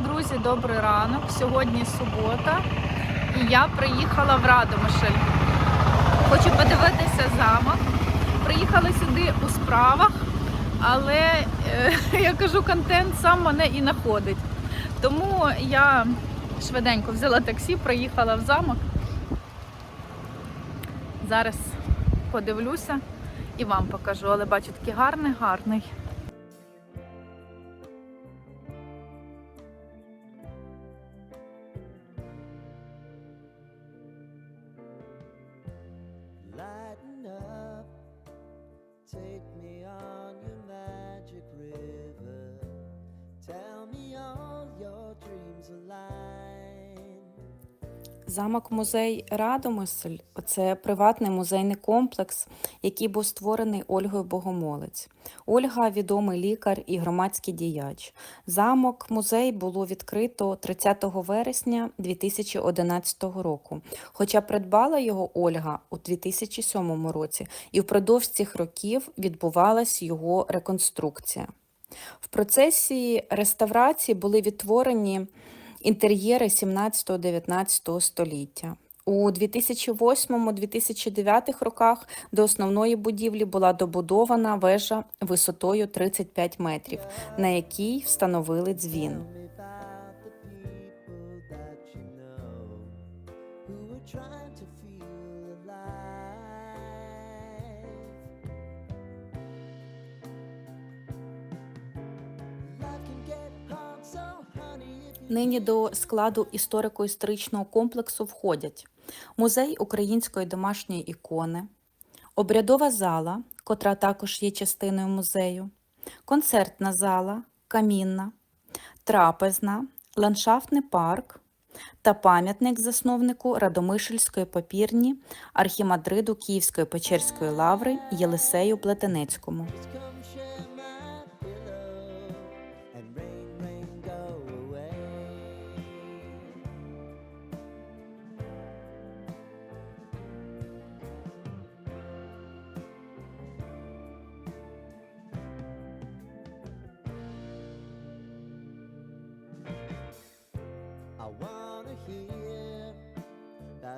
Друзі, добрий ранок. Сьогодні субота, і я приїхала в Радомишль. Хочу подивитися замок. Приїхала сюди у справах, але е, я кажу, контент сам мене і знаходить. Тому я швиденько взяла таксі, приїхала в замок. Зараз подивлюся і вам покажу, але бачу такий гарний, гарний. Замок музей Радомисель це приватний музейний комплекс, який був створений Ольгою Богомолець. Ольга відомий лікар і громадський діяч. Замок музей було відкрито 30 вересня 2011 року. Хоча придбала його Ольга у 2007 році, і впродовж цих років відбувалась його реконструкція. В процесі реставрації були відтворені інтер'єри 17-19 століття. У 2008-2009 роках до основної будівлі була добудована вежа висотою 35 метрів, на якій встановили дзвін. Нині до складу історико-історичного комплексу входять музей української домашньої ікони, обрядова зала, котра також є частиною музею, концертна зала, камінна, трапезна, ландшафтний парк та пам'ятник засновнику Радомишльської папірні архімандриду Київської Печерської лаври Єлисею Плетенецькому.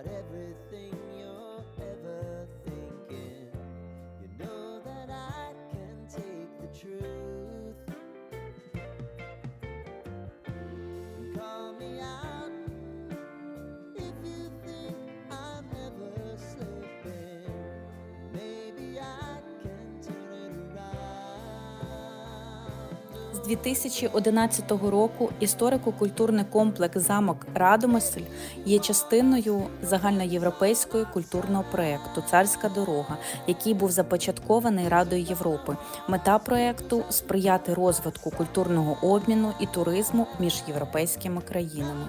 About everything З 2011 року історико-культурний комплекс замок Радомисль є частиною загальноєвропейського культурного проєкту Царська дорога, який був започаткований Радою Європи. Мета проєкту сприяти розвитку культурного обміну і туризму між європейськими країнами.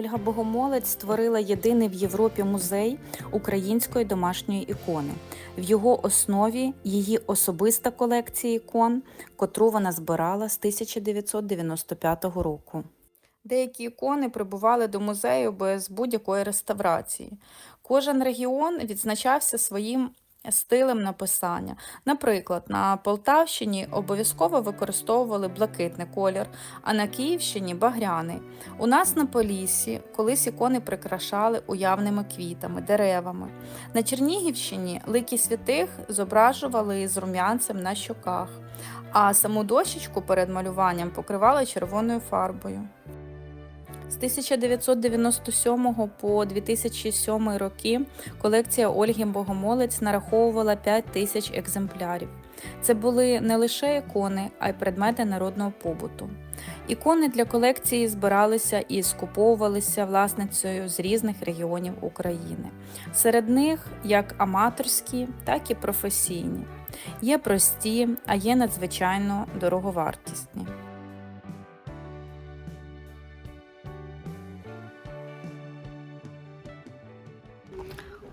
Ольга Богомолець створила єдиний в Європі музей української домашньої ікони. В його основі її особиста колекція ікон, котру вона збирала з 1995 року. Деякі ікони прибували до музею без будь-якої реставрації. Кожен регіон відзначався своїм стилем написання. Наприклад, на Полтавщині обов'язково використовували блакитний колір, а на Київщині багряний. У нас на Поліссі колись ікони прикрашали уявними квітами, деревами. На Чернігівщині лики святих зображували з рум'янцем на щоках, а саму дощечку перед малюванням покривали червоною фарбою. З 1997 по 2007 роки колекція Ольги Богомолець нараховувала 5 тисяч екземплярів. Це були не лише ікони, а й предмети народного побуту. Ікони для колекції збиралися і скуповувалися власницею з різних регіонів України. Серед них як аматорські, так і професійні. Є прості, а є надзвичайно дороговартісні.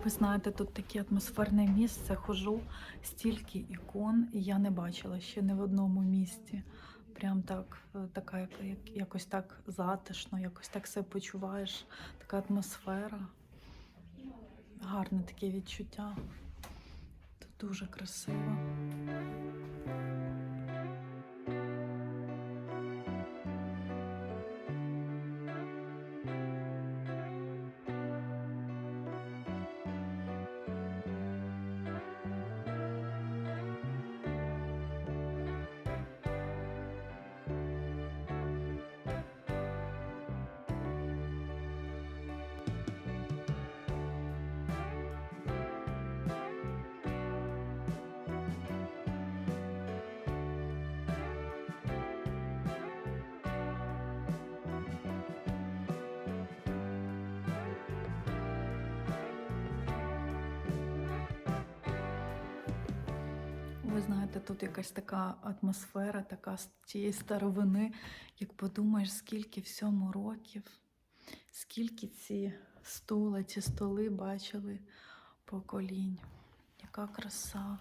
Ви знаєте, тут таке атмосферне місце. Хожу стільки ікон, і я не бачила ще не в одному місці. Прям так, е, така, як, як- якось так затишно, якось так себе почуваєш, така атмосфера. Гарне таке відчуття. Тут дуже красиво. Ви знаєте, тут якась така атмосфера, така з тієї старовини. Як подумаєш, скільки всьому років, скільки ці стули, ці столи бачили поколінь. Яка краса,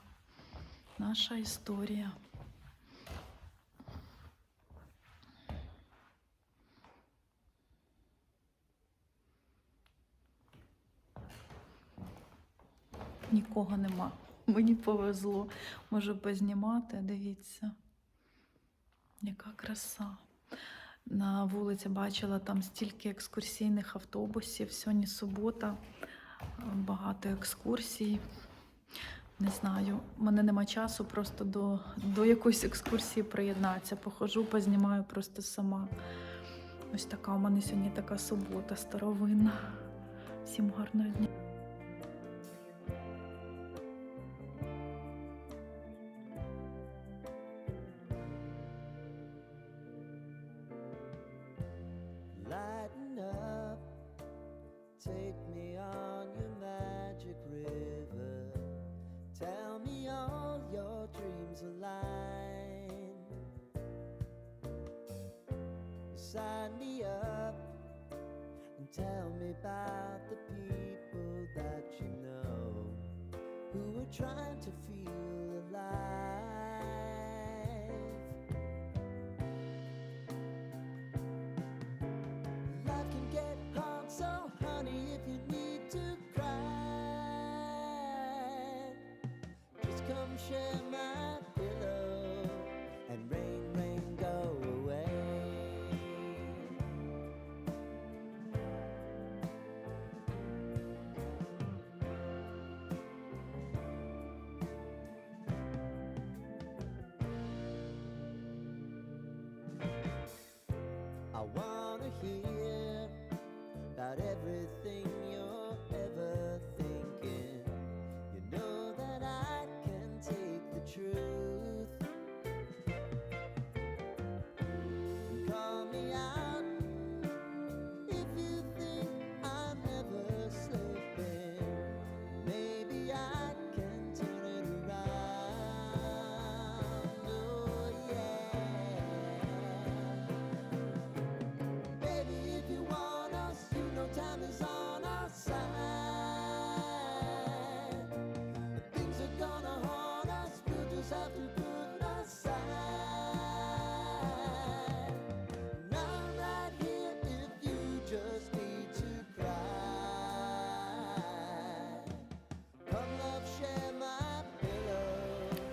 наша історія. Нікого нема. Мені повезло. Можу познімати, дивіться. Яка краса. На вулиці бачила там стільки екскурсійних автобусів. Сьогодні субота, багато екскурсій. Не знаю, в мене нема часу просто до, до якоїсь екскурсії приєднатися. Похожу, познімаю просто сама. Ось така у мене сьогодні така субота старовинна. Всім гарного дня. About the people that you know who are trying to feel alive. Life can get hard, so honey, if you need to cry, just come share wanna hear about everything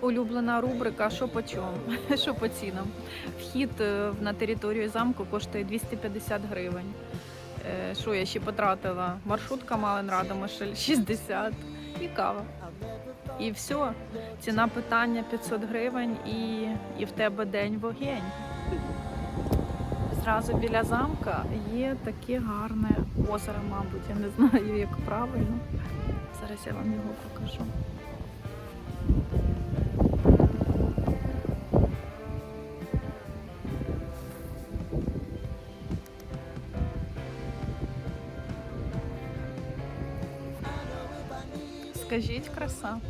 улюблена рубрика Що по чому? Що по цінам? Вхід е, на територію замку коштує 250 гривень. Е, Що я ще потратила? Маршрутка Малин Радомишль 60 і кава. І все. Ціна питання 500 гривень і, і в тебе день вогень. Зразу біля замка є таке гарне озеро, мабуть. Я не знаю, як правильно. Зараз я вам його покажу. Скажіть, краса.